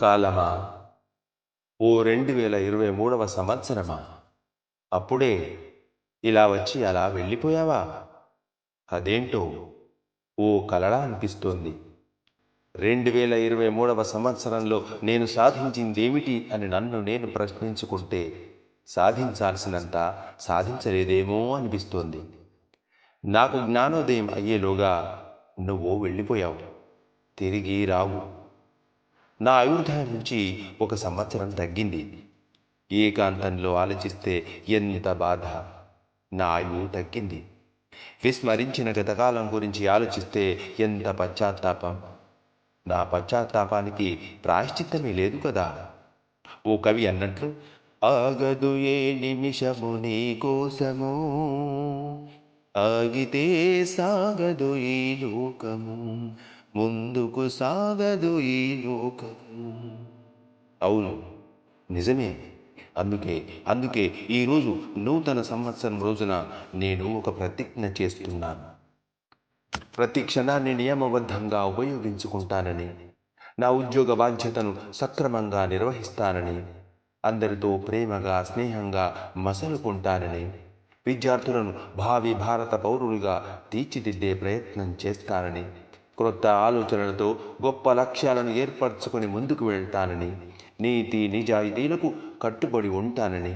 కాలమా? ఓ రెండు వేల ఇరవై మూడవ సంవత్సరమా? అప్పుడే ఇలా వచ్చి అలా వెళ్ళిపోయావా? అదేంటో ఓ కలలా అనిపిస్తోంది. రెండు వేల ఇరవై మూడవ సంవత్సరంలో నేను సాధించిందేమిటి అని నన్ను నేను ప్రశ్నించుకుంటే సాధించాల్సినంత సాధించలేదేమో అనిపిస్తోంది. నాకు జ్ఞానోదయం అయ్యేలోగా నువ్వు వెళ్ళిపోయావు. తిరిగి రావు. నా ఆయుర్దాయం నుంచి ఒక సంవత్సరం తగ్గింది. ఏకాంతంలో ఆలోచిస్తే ఎంత బాధ. నా ఆయువు తగ్గింది. విస్మరించిన గతకాలం గురించి ఆలోచిస్తే ఎంత పశ్చాత్తాపం. నా పశ్చాత్తాపానికి ప్రాయశ్చిత్తమే లేదు కదా. ఓ కవి అన్నట్లు ఆగదు ఏ నిమిషము నీ కోసము. ఆగితే సాగదు ఈ లోకము. ముందుకు సాగదు ఈ లోకము అవును నిజమే. అందుకే అందుకే ఈరోజు నూతన సంవత్సరం రోజున నేను ఒక ప్రతిజ్ఞ చేస్తున్నాను. ప్రతి క్షణాన్ని నియమబద్ధంగా ఉపయోగించుకుంటానని నా ఉద్యోగ బాధ్యతను సక్రమంగా నిర్వహిస్తానని అందరితో ప్రేమగా స్నేహంగా మసలుకుంటానని విద్యార్థులను భావి భారత పౌరులుగా తీర్చిదిద్దే ప్రయత్నం చేస్తానని క్రొత్త ఆలోచనలతో గొప్ప లక్ష్యాలను ఏర్పరచుకొని ముందుకు వెళ్తానని నీతి నిజాయితీలకు కట్టుబడి ఉంటానని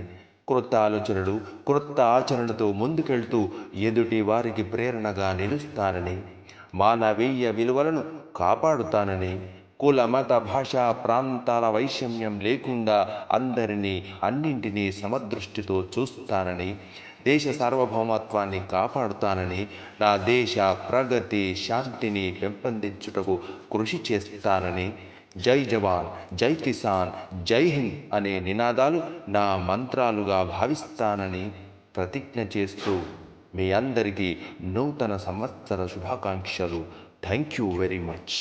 క్రొత్త ఆలోచనలు క్రొత్త ఆచరణతో ముందుకెళ్తూ ఎదుటి వారికి ప్రేరణగా నిలుస్తానని మానవీయ విలువలను కాపాడుతానని కుల మత భాష ప్రాంతాల వైషమ్యం లేకుండా అందరినీ అన్నింటినీ సమదృష్టితో చూస్తానని దేశ సార్వభౌమత్వాన్ని కాపాడుతానని నా దేశ ప్రగతి శాంతిని పెంపొందించుటకు కృషి చేస్తానని జై జవాన్ జై కిసాన్ జై హింద్ అనే నినాదాలు నా మంత్రాలుగా భావిస్తానని ప్రతిజ్ఞ చేస్తూ మీ అందరికీ నూతన సంవత్సర శుభాకాంక్షలు. Thank you very much.